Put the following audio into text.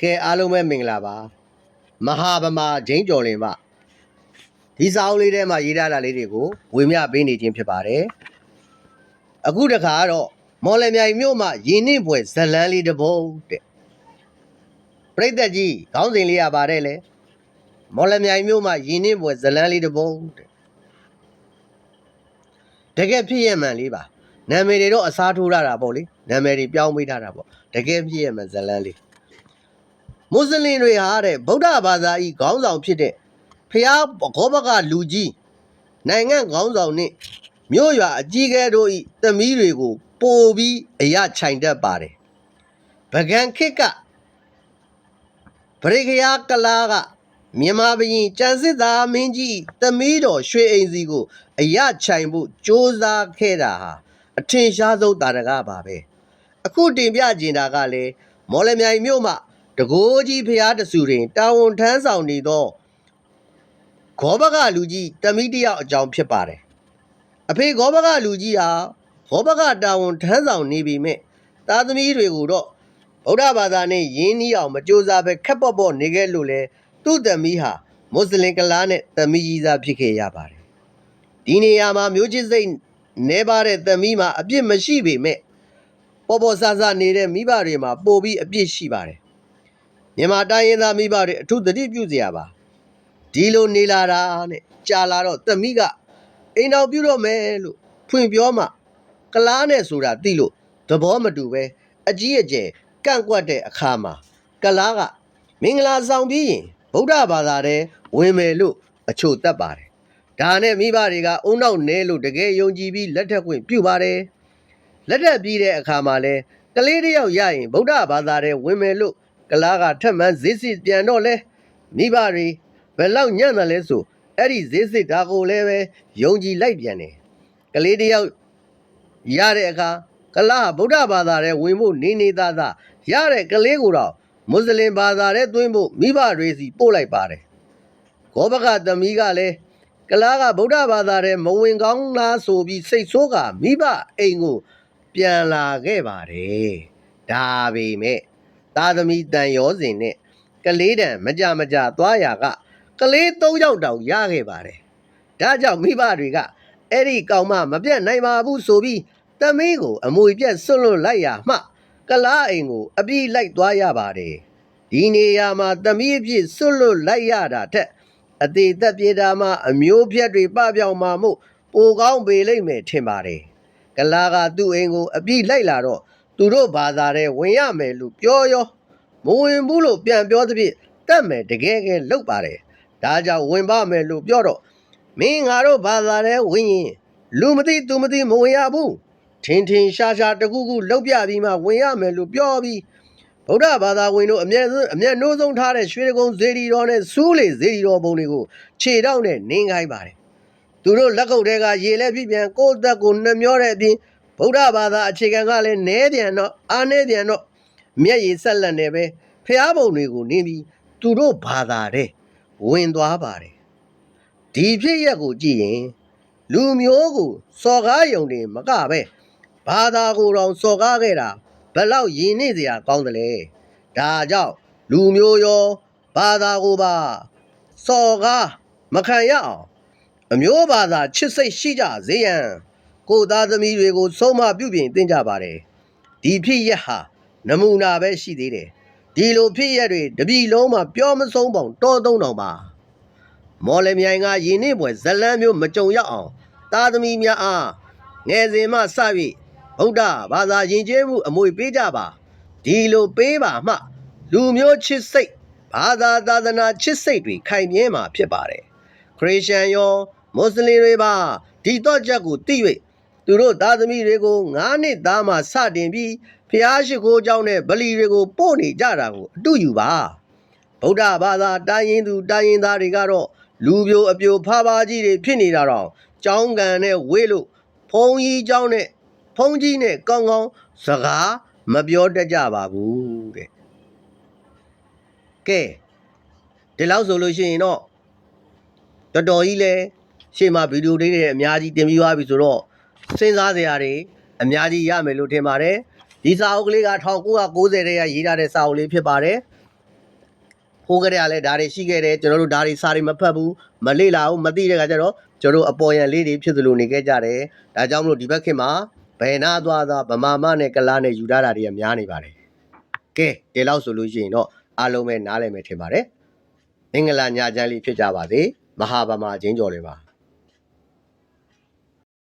ကဲအားလုံးပဲမင်္ဂလာပါမဟာဗမာဂျိန်းကျော်လင်ပါဒီစာအုပ်လေးထဲမှာရေးထားတာလေးတွေကိုဝေမျှပေးနေခြင်းဖြစ်ပါတယ်အခုတခါကတော့မော်လမြိုင်မြို့မှာရင်းနှင်းပွဲဇလန်းလေးတစ်ပုဒ်တဲ့ပြိတ္တကြီးခေါင်းစဉ်လေးရပါတယ်လေမော်လမြိုင်မြို့မှာရင်းနှင်းပွဲဇလန်းလေးတစ်ပုဒ်တဲ့တကယ်ဖြစ်ရမှန်လေးပါနာမည်တွေတော့အစားထိုးရတာပေါ့လေနာမည်တွေပြောင်းပေးထားတာပေါ့တကယ်ဖြစ်ရမှန်ဇလန်းလေး မွတ်စလင်တွေဟာတဲ့ဗုဒ္ဓဘာသာဤခေါင်းဆောင်ဖြစ်တဲ့ဖျားဘောဘကလူကြီးနိုင်ငံခေါင်းဆောင်နှင့်မြို့ရွာအကြီးအကဲတို့ဤသမီးတွေကို ပို့ပြီးအရခြိုင်တတ်ပါတယ်။ဗကံခစ်ကပရိခယာကလာကမြန်မာပြည်ကျန်စစ်သားမင်းကြီးသမီးတော်ရွှေအိမ်စီကို အရခြိုင်ဖို့စ조사ခဲ့တာဟာအထင်ရှားဆုံးတာရကပါပဲ။အခုတင်ပြကျင်တာကလည်းမော်လမြိုင်မြို့မှာ တကိုးကြီးဖျားတဆူတွင်တာဝန်ထမ်းဆောင်နေသောဂောဘကလူကြီးတမိတယောက်အကြောင်းဖြစ်ပါတယ်အဖေဂောဘကလူကြီးဟာဂောဘကတာဝန်ထမ်းဆောင်နေပြီမဲ့သားသမီးတွေကိုတော့ဗုဒ္ဓဘာသာနဲ့ယင်းနှီးအောင်မကြိုးစားပဲခက်ပေါ့ပေါ့နေခဲ့လို့လဲသူ့သမီးဟာမွတ်စလင်ကလားနဲ့သမီးကြီးစားဖြစ်ခဲ့ရပါတယ်ဒီနေရာမှာမျိုးချစ်စိတ်နေပါတဲ့သမီးမှာအပြစ်မရှိပေမဲ့ပေါ်ပေါ်ဆဆနေတဲ့မိဘတွေမှာပိုပြီးအပြစ်ရှိပါတယ် မြန်မာတိုင်းရင်းသားမိဘတွေအထူးသတိပြုစရာပါဒီလိုနေလာတာနဲ့ကြာလာတော့သမီးကအိမ်တော်ပြုတော့မယ်လို့ဖွင့်ပြောမှကလားနဲ့ဆိုတာသိလို့သဘောမတူပဲအကြီးအကျယ်ကန့်ကွက်တဲ့အခါမှာကလားကမင်္ဂလာဆောင်ပြီးရင်ဗုဒ္ဓဘာသာတဲ့ဝင်မယ်လို့အချို့တတ်ပါတယ်ဒါနဲ့မိဘတွေကအုံနောက်နဲလို့တကယ်ယုံကြည်ပြီးလက်ထက်ခွင့်ပြုပါတယ်လက်ထက်ပြီးတဲ့အခါမှာလဲကလေးတစ်ယောက်ရရင်ဗုဒ္ဓဘာသာတဲ့ဝင်မယ်လို့ ကလားကထက်မှန်ဈေးစစ်ပြန်တော့လဲမိဘတွေဘယ်လောက်ညံ့တယ်လဲဆိုအဲ့ဒီဈေးစစ်ဒါကိုလည်းပဲယုံကြည်လိုက်ပြန်တယ်ကလေးတယောက်ရတဲ့အခါကလားဗုဒ္ဓဘာသာရဲ့ဝင်ဖို့နေနေသားသားရတဲ့ကလေးကိုတော့မွတ်စလင်ဘာသာရဲ့သွင်းဖို့မိဘတွေစီပို့လိုက်ပါတယ်ဂောဘကသမီးကလည်းကလားကဗုဒ္ဓဘာသာရဲ့မဝင်ကောင်းလားဆိုပြီးစိတ်ဆိုးကမိဘအိမ်ကို ပြန်လာခဲ့ပါတယ်ဒါပေမဲ့ သားသမီးတန်ရောစင်နဲ့ကလေးတန်မကြမကြသွားရာကကလေး၃ယောက်တောင်ရခဲ့ပါတယ်။ဒါကြောင့်မိဘတွေကအဲ့ဒီကောင်မမပြတ်နိုင်ပါဘူးဆိုပြီးသမီးကိုအမွေပြက်ဆွတ်လွတ်လိုက်ရမှ ကလားအိမ်ကိုအပြေးလိုက်သွားရပါတယ်။ဒီနေရာမှာသမီးအပြည့်ဆွတ်လွတ်လိုက်ရတာထက်အသေးသက်ပြေတာမှအမျိုးပြက်တွေပပြောင်မှာမို့ပိုကောင်းပေလိမ့်မယ်ထင်ပါတယ်။ကလားကသူ့အိမ်ကိုအပြေးလိုက်လာတော့ သူတို့ဘာသာတဲ့ဝင်ရမယ်လို့ပြောရောမဝင်ဘူးလို့ပြန်ပြောသဖြင့်တတ်မယ်တကယ်ကဲလောက်ပါတယ်ဒါကြောင့်ဝင်ပါမယ်လို့ပြောတော့မင်းငါတို့ဘာသာတဲ့ဝင်ရင်လူမသိသူမသိမဝင်ရဘူးထင်ထင်ရှားရှားတကူကူလောက်ပြပြီးမှဝင်ရမယ်လို့ပြောပြီးဗုဒ္ဓဘာသာဝင်တို့အမျက်ဆုံးအမျက်နှိုးဆုံးထားတဲ့ရွှေကုန်းဇေဒီတော်နဲ့စူးလေဇေဒီတော်ဘုံတွေကိုခြေထောက်နဲ့နင်းခိုင်းပါတယ်သူတို့လက်ကုပ်တွေကရေလက်ပြပြန်ကိုယ့်သက်ကိုနှမျောတဲ့အပြင် ဗုဒ္ဓဘာသာအခြေခံကလည်းနဲပြန်တော့အားနဲပြန်တော့မျက်ရည်ဆက်လက်နေပဲဖျားပုံတွေကိုနင်းပြီးသူတို့ဘာသာတဲ့ဝင်သွားပါတယ်ဒီဖြစ်ရက်ကိုကြည့်ရင် လူမျိုးကိုစော်ကားယုံနေမကပဲဘာသာကိုယ်တော်စော်ကားခဲ့တာဘယ်လောက်ယဉ်နေစရာကောင်းတယ်လဲဒါကြောင့်လူမျိုးရောဘာသာကိုပါစော်ကားမခံရအောင်အမျိုးဘာသာချစ်စိတ်ရှိကြစေရန် ကိုယ်သားသမီးတွေကိုဆုံးမပြုပြင်သင်ကြပါတယ်ဒီဖြစ်ရက်ဟာနမူနာပဲရှိသေးတယ်ဒီလိုဖြစ်ရက်တွေတပြီလုံးမှာပြောမဆုံးပေါင်တောသုံးတောင်ပါမော်လမြိုင်ကယင်းနေပွဲဇလန်းမျိုးမကြုံရအောင်သားသမီးများအားငယ်စဉ်မှစ၍ဗုဒ္ဓဘာသာယဉ်ကျေးမှုအမွေပေးကြပါဒီလိုပေးပါမှ လူမျိုးချစ်စိတ်ဘာသာသာသနာချစ်စိတ်တွေခိုင်မြဲမှာဖြစ်ပါတယ်ခရစ်ယာန်ရောမွတ်စလင်တွေပါဒီတော့ချက်ကိုသိ၍ သူတို့သားသမီးတွေကို9နှစ်သားမှစတင်ပြီးဖျားရှိခိုးကြောင်းနဲ့ဗလီတွေကိုပို့နေကြတာကိုအတူယူပါဗုဒ္ဓဘာသာတိုင်းရင်းသူတိုင်းရင်းသားတွေကတော့လူပြိုအပြိုဖားဖားကြီးတွေဖြစ်နေတာတော့ကြောင်းကန်နဲ့ဝေးလို့ဖုံးကြီးကြောင်းနဲ့ဖုံးကြီးနဲ့ကောင်းကောင်းစကားမပြောတတ်ကြပါဘူးတဲ့ကဲဒီလောက်ဆိုလို့ရှိရင်တော့တော်တော်ကြီးလဲရှေ့မှာဗီဒီယိုလေးတွေအများကြီးတင်ပြီးသွားပြီဆိုတော့ စဉ်းစားစရာတွေအများကြီးရမယ်လို့ထင်ပါတယ်ဒီစာအုပ်ကလေးက1990တည်းကရေးထားတဲ့စာအုပ်လေးဖြစ်ပါတယ်ဟိုကတည်းကလည်းဒါတွေရှိခဲ့တယ်ကျွန်တော်တို့ဒါတွေစာတွေမဖတ်ဘူးမလေ့လာဘူးမသိတဲ့ခါကျတော့ကျွန်တော်တို့အပေါ်ရန်လေးတွေဖြစ်သလိုနေခဲ့ကြတယ်ဒါကြောင့်မလို့ဒီဘက်ခင်မှာဘယ်နာသွားသွားဗမာမနဲ့ကလားနဲ့ယူထားတာတွေကများနေပါတယ်ကဲဒီလောက်ဆိုလို့ရှိရင်တော့အားလုံးပဲနားလည်မယ်ထင်ပါတယ်မင်္ဂလာညချမ်းလေးဖြစ်ကြပါစေမဟာဗမာချင်းကျော်တွေပါ